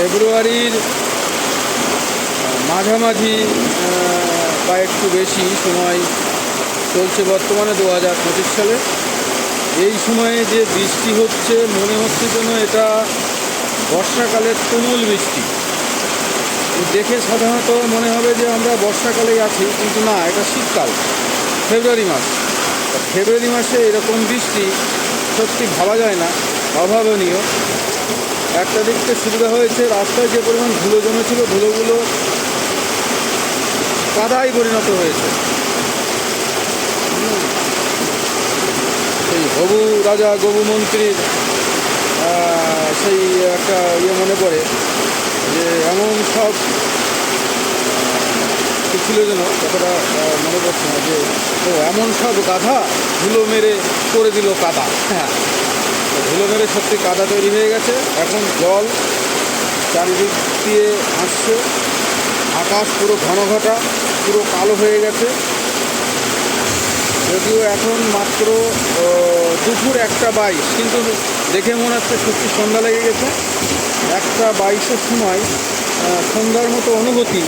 ফেব্রুয়ারির মাঝামাঝি বা একটু বেশি সময় চলছে বর্তমানে দু হাজার পঁচিশ সালে। এই সময়ে যে বৃষ্টি হচ্ছে, মনে হচ্ছে যেন এটা বর্ষাকালের তুমুল বৃষ্টি। দেখে সাধারণত মনে হবে যে আমরা বর্ষাকালেই আছি, কিন্তু না, এটা শীতকাল, ফেব্রুয়ারি মাস। ফেব্রুয়ারি মাসে এরকম বৃষ্টি সত্যি ভাবা যায় না, অভাবনীয়। একটা দিক থেকে সুবিধা হয়েছে, রাস্তায় যে পরিমাণ ধুলো জমেছিল, ধুলোগুলো কাদায় পরিণত হয়েছে। সেই হবু রাজা, গবু মন্ত্রীর সেই একটা ইয়ে মনে পড়ে যে এমন সব ছিল যেন কথাটা মনে পড়ছে না যে, ও এমন সব গাধা ধুলো মেরে করে দিল কাদা। হ্যাঁ। তো ধুলো মেরে সত্যি কাদা তৈরি হয়ে গেছে। এখন জল চারিদিক দিয়ে আসছে। আকাশ পুরো ঘন ঘটা, পুরো কালো হয়ে গেছে। যদিও এখন মাত্র দুপুর একটা বাইশ, কিন্তু দেখে মনে হচ্ছে সত্যি সন্ধ্যা লেগে গেছে। একটা বাইশের সময় সন্ধ্যার মতো অনুভূতি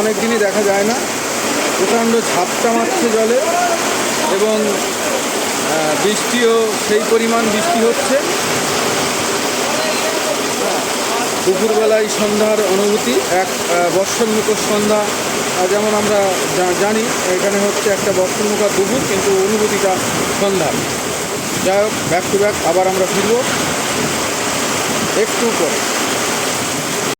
অনেক দিনই দেখা যায় না। প্রচণ্ড ঝাপটা মারছে জলে এবং বৃষ্টিও সেই পরিমাণ বৃষ্টি হচ্ছে। দুপুরবেলায় সন্ধ্যার অনুভূতি এক আহ, বর্ষণমুখর সন্ধ্যা। যেমন আমরা জানি এখানে হচ্ছে একটা বর্ষণমুখর দুপুর কিন্তু অনুভূতিটা সন্ধ্যার। যাই হোক ব্যাক টু ব্যাক আবার আমরা ফিরব। একটু পরে।